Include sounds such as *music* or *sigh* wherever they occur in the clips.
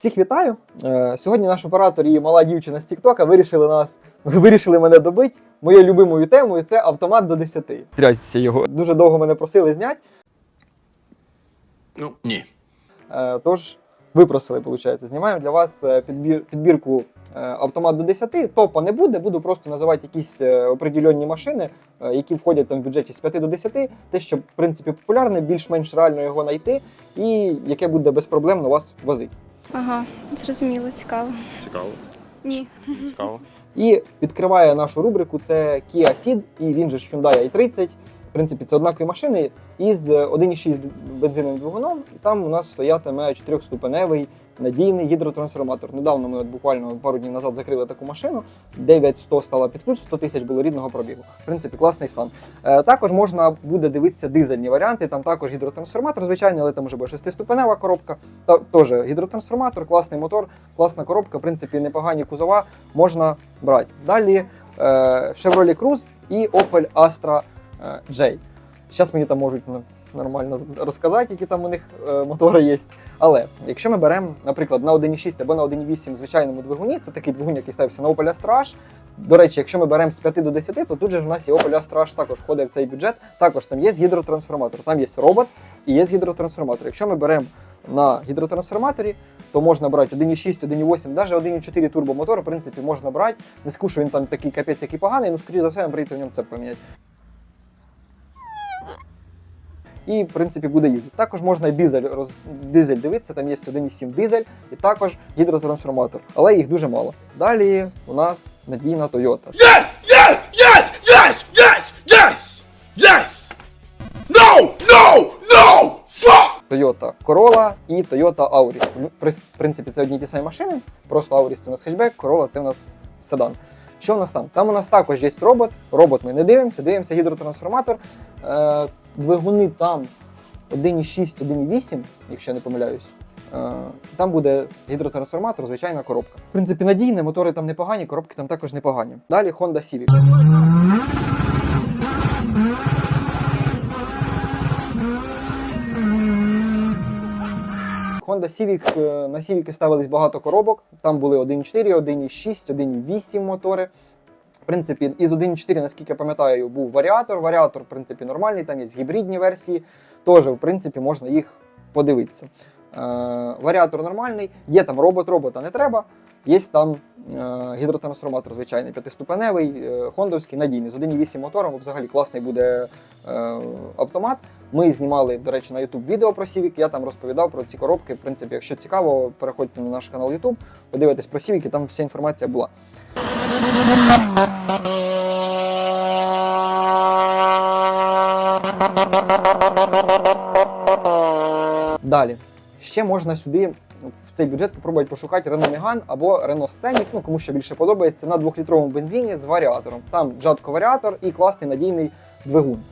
Всіх вітаю! Е, Сьогодні наш оператор і мала дівчина з Тіктока вирішили нас *laughs* вирішили мене добити моєю любимою темою це автомат до 10. Трясся його. Дуже довго мене просили зняти, Ну, ні. е, тож випросили, виходить. Знімаємо для вас е, підбір, підбірку автомат до 10. Топа не буде, буду просто називати якісь определенні машини, які входять там в бюджеті з 5 до 10, те, що в принципі популярне, більш-менш реально його знайти, і яке буде безпроблемно вас возити. Ага, зрозуміло, цікаво. Цікаво. Ні. Цікаво. І відкриває нашу рубрику це Kia Ceed, і він же ж Hyundai i30. В принципі, це однакові машини із 1,6 бензиновим двигуном. Там у нас стоятиме 4-ступеневий надійний гідротрансформатор. Недавно ми от буквально пару днів назад закрили таку машину. 9100 стала під ключ, 100 тисяч було рідного пробігу. В принципі, класний стан. Е, також можна буде дивитися дизельні варіанти. Там також гідротрансформатор, звичайно, але там вже буде 6-ступенева коробка. Та теж гідротрансформатор, класний мотор, класна коробка. В принципі, непогані кузова можна брати. Далі е, Chevrolet і Opel Astra е, J. Зараз мені там можуть нормально розказати, які там у них е, мотори є. Але якщо ми беремо, наприклад, на 1,6 або на 1,8 звичайному двигуні, це такий двигун, який ставився на Opel Astra До речі, якщо ми беремо з 5 до 10, то тут же у нас і Opel Astra також входить в цей бюджет. Також там є гідротрансформатор, там є робот і є гідротрансформатор. Якщо ми беремо на гідротрансформаторі, то можна брати 1,6, 1,8, навіть 1,4 турбомотор, в принципі, можна брати. Не що він там такий капець, який поганий, ну скоріше за все, прийдеться в ньому це поміняти. І, в принципі, буде їздити. Також можна і дизель, роз... дизель дивитися, там є 1,7 дизель і також гідротрансформатор, але їх дуже мало. Далі у нас надійна Toyota. Yes! Yes! Yes! Yes! Yes! Yes! Yes! No! No! No! Fuck! Toyota Corolla і Toyota Auris. Ну, В принципі, це одні ті самі машини. Просто Auris це у нас хетчбек, Corolla це у нас седан. Що в нас там? Там у нас також є робот. Робот ми не дивимося, дивимося гідротрансформатор. Двигуни там 1,6, 1,8, якщо я не помиляюсь. Е, Там буде гідротрансформатор, звичайна коробка. В принципі, надійне, мотори там непогані, коробки там також непогані. Далі Honda Civic. Honda Civic, е, на Civic ставились багато коробок. Там були 1.4, 1.6, 1.8 мотори. Принципі, із 1.4, наскільки я пам'ятаю, був варіатор. Варіатор, в принципі, нормальний, там є гібридні версії. Теж, в принципі, можна їх подивитися. Е, варіатор нормальний, є там робот, робота не треба. Є там е, гідротрансформатор, звичайний п'ятиступеневий, е, хондовський, надійний, з 1.8 мотором, взагалі класний буде автомат. Ми знімали, до речі, на YouTube відео про Civic, я там розповідав про ці коробки. В принципі, якщо цікаво, переходьте на наш канал YouTube, подивитесь про Civic, і там вся інформація була. Далі. Ще можна сюди в цей бюджет попробувати пошукати Renault Megane або Renault Scenic, ну кому що більше подобається, на 2-літровому бензині з варіатором. Там джатко варіатор і класний надійний двигун.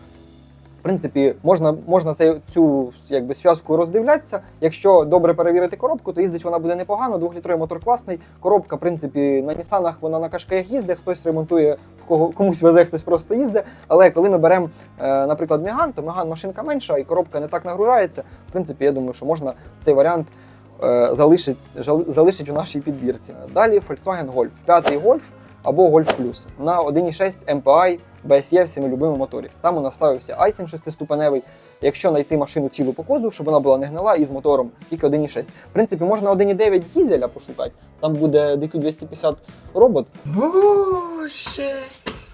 В принципі, можна, можна цей, цю якби, зв'язку роздивлятися. Якщо добре перевірити коробку, то їздить вона буде непогано. Двохлітровий мотор класний. Коробка, в принципі, на Нісанах вона на кашкаях їздить, хтось ремонтує, в кого комусь везе, хтось просто їздить. Але коли ми беремо, е, наприклад, Меган, то Меган машинка менша і коробка не так нагружається. В принципі, я думаю, що можна цей варіант е, залишить, залишить у нашій підбірці. Далі Volkswagen Golf, п'ятий Golf або Golf Plus на 1.6 MPI BSE в любимому моторі. Там у нас ставився Айсен 6-ступеневий. Якщо знайти машину цілу по кузову, щоб вона була не гнила і з мотором тільки 1.6. В принципі, можна 1.9 дізеля пошукати. Там буде DQ250 робот. Боже,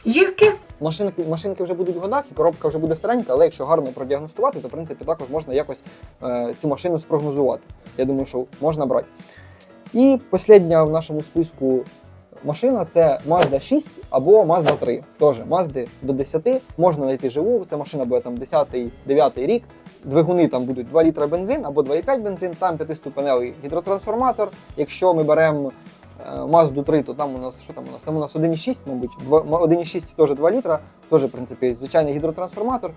яке Машинки, машинки вже будуть в годах, і коробка вже буде старенька, але якщо гарно продіагностувати, то в принципі також можна якось е, цю машину спрогнозувати. Я думаю, що можна брати. І остання в нашому списку машина це Mazda 6 або Mazda 3. Теж Mazda до 10 можна знайти живу. Ця машина буде там 10-9 рік. Двигуни там будуть 2 літра бензин або 2,5 бензин, там 5-ступеневий гідротрансформатор. Якщо ми беремо Mazda 3, то там у нас що там у нас? Там у нас 1,6, мабуть, Два- м- 1,6 теж 2 літра, теж, в принципі, звичайний гідротрансформатор.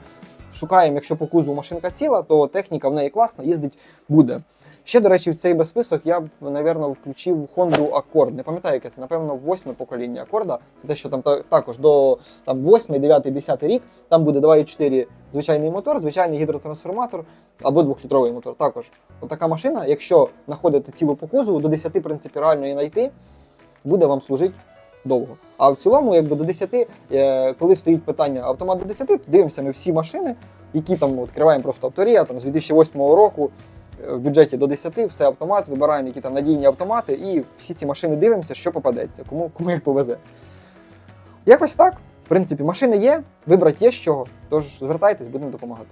Шукаємо, якщо по кузову машинка ціла, то техніка в неї класна, їздить буде. Ще, до речі, в цей би список я б, напевно, включив Honda Accord. Не пам'ятаю, яке це, напевно, восьме покоління Акорда. Це те, що там також до там, 8, 9, 10 рік. Там буде 2,4 звичайний мотор, звичайний гідротрансформатор або двохлітровий мотор. Також така машина, якщо знаходите цілу по кузову, до 10, в принципі, реально її знайти, буде вам служити довго. А в цілому, якби до 10, е, коли стоїть питання автомат до 10, дивимося ми всі машини, які там відкриваємо просто авторія там, з 2008 року. Е, В бюджеті до 10, все автомат, вибираємо які там надійні автомати, і всі ці машини дивимося, що попадеться, кому, кому як повезе. Якось так. В принципі, машини є, вибрати є з чого. Тож звертайтесь, будемо допомагати.